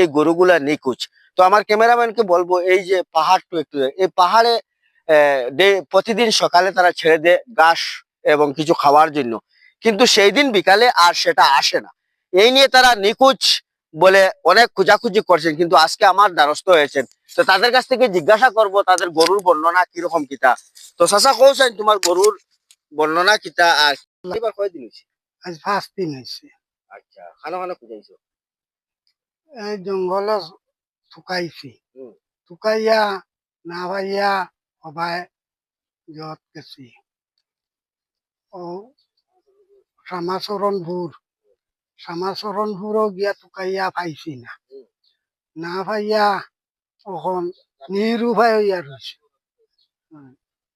এই গরুগুলা নিখোঁজ। তো আমার ক্যামেরাম্যানকে বলব এই যে পাহাড়টু একটু এই পাহাড়ে প্রতিদিন সকালে তারা ছেড়ে দেয় ঘাস এবং কিছু খাওয়ার জন্য। কিন্তু সেই দিন বিকালে আর সেটা আসে না। এই নিয়ে তারা নিখোঁজ বলে অনেক খোঁজাখুঁজি করছেন কিন্তু আজকে আমার দ্বারস্থ হয়েছেন। তো তাদের কাছ থেকে জিজ্ঞাসা করব তাদের গরুর বর্ণনা কীরকম কিতা? তো চাচা কৌছেন তোমার গরুর বর্ণনা কিতা আর কয়দিন হয়েছে আজ পাঁচ দিন হয়েছে আচ্ছা খানা খানা খুঁজাইছো? এই জঙ্গল শুকাইছি। শুকাইয়া না পাইয়া সবাই যত গেছি। ও শ্যামাচরণপুর শ্যামাচরণপুরও গিয়া শুকাইয়া পাইছি না। না পাইয়া এখন নিরুপায় হইয়া রয়েছে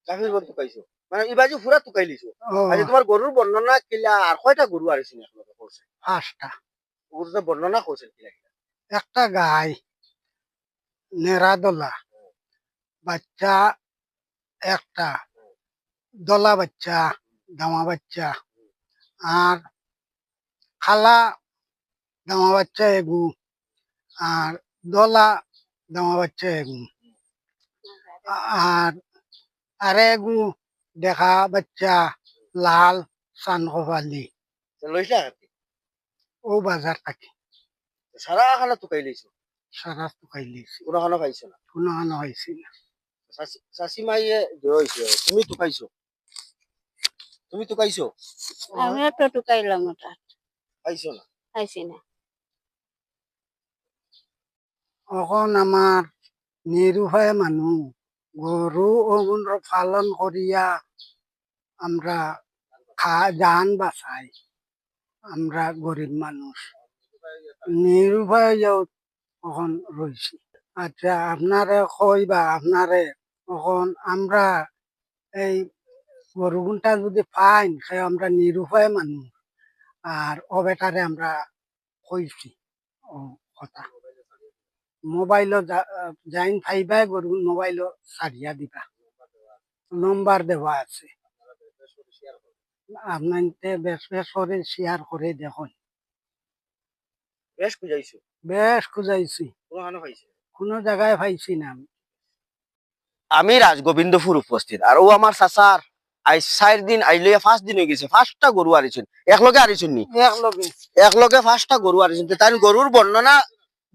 কাফির বন তুকাইছো মানে ইবাজি পুরা তুকাই লিছো আচ্ছা তোমার গরুর বর্ণনা কিলা আর কয়টা গরু আরিছেন আপনারা করছে পাঁচটা। বর্ণনা করছেন কিলা কিলা একটা গাই নেড়াদোলা। বাচ্চা একটা দলা বাচ্চা দামা বাচ্চা। আর খালা দামা বাচ্চা এগু। আর দলা দামা বাচ্চা এগু। আর আরে এগু দেখা বাচ্চা লাল সান কপালি ও বাজার থাকি। সারা খানা তুকাই লিছো সারা কোনো খানা না? কোনো খানো হয়েছি না। শাশি মাইয়ে তুমি তুকাইছো তুমি তুকাইছো আমিও তো খাইছো না? খাইছি না। এখন আমার নিরুপায় মানুষ গরু ওগুন পালন করিয়া আমরা খা জান বাঁচাই। আমরা গরিব মানুষ নিরুপায় যাও এখন রয়েছি আচ্ছা আপনারে কই বা আপনারে এখন আমরা এই গরুগুনটা যদি পাইন সে আমরা নিরুপায় মানুষ আর ও বেটারে আমরা কইছি কথা। মোবাইল যাইন ফাইবাই গরু মোবাইল সারিয়া দিবা। নম্বর দেওয়া আছে। আপনার বেশ বেশ করে শেয়ার করে দেখুন। বেশ খুঁজাইছো? বেশ খুঁজাইছি। কোনো জায়গায় পাইছি না আমি। আমি রাজগোবিন্দপুর উপস্থিত আর ও আমার চাচার। আই চার দিন আইলে ফার্স্ট দিন হয়ে গেছে। ফার্স্টটা গরু আরিছেন একলগে আরিছেন নি? একলগে। একলগে ফার্স্টটা গরু আরিছেন তাই গরুর বর্ণনা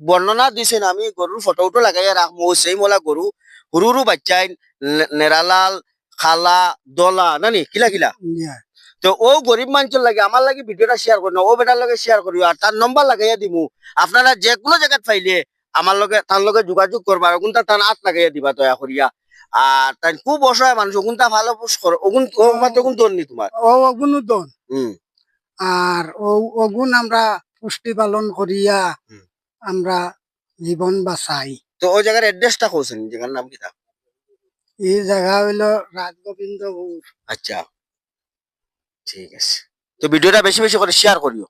বর্ণনা দিছেন আমি। গরুর ফটো উটো লাগাইয়া রাখব সেই মোলা গরু। হুরু হুরু বাচ্চাই নেরালাল খালা দলা নানি? কিলা কিলা? তো ও গরিব মানুষের লাগে আমার লাগে ভিডিওটা শেয়ার করি ও বেটার লগে শেয়ার করি আর তার নম্বর লাগাইয়া দিমু। আপনারা যে কোনো জায়গাত পাইলে আমার লগে তার লগে যোগাযোগ করবা ওগুনটা তার হাত লাগাইয়া দিবা দয়া করিয়া। আর তাই খুব অসহায় মানুষ ওগুনটা ভালো পুষ করো ওগুন ওগুন তোর নি তোমার। ও অগুনও দন আর ও অগুন আমরা পুষ্টি পালন করিয়া। আমরা জীবন বাঁচাই। তো ওই জায়গার অ্যাড্রেসটা কৌছেন জায়গার নাম কি এই জায়গা হইল রাজগোবিন্দপুর আচ্ছা। ঠিক আছে। তো ভিডিওটা বেশি বেশি করে শেয়ার করিও।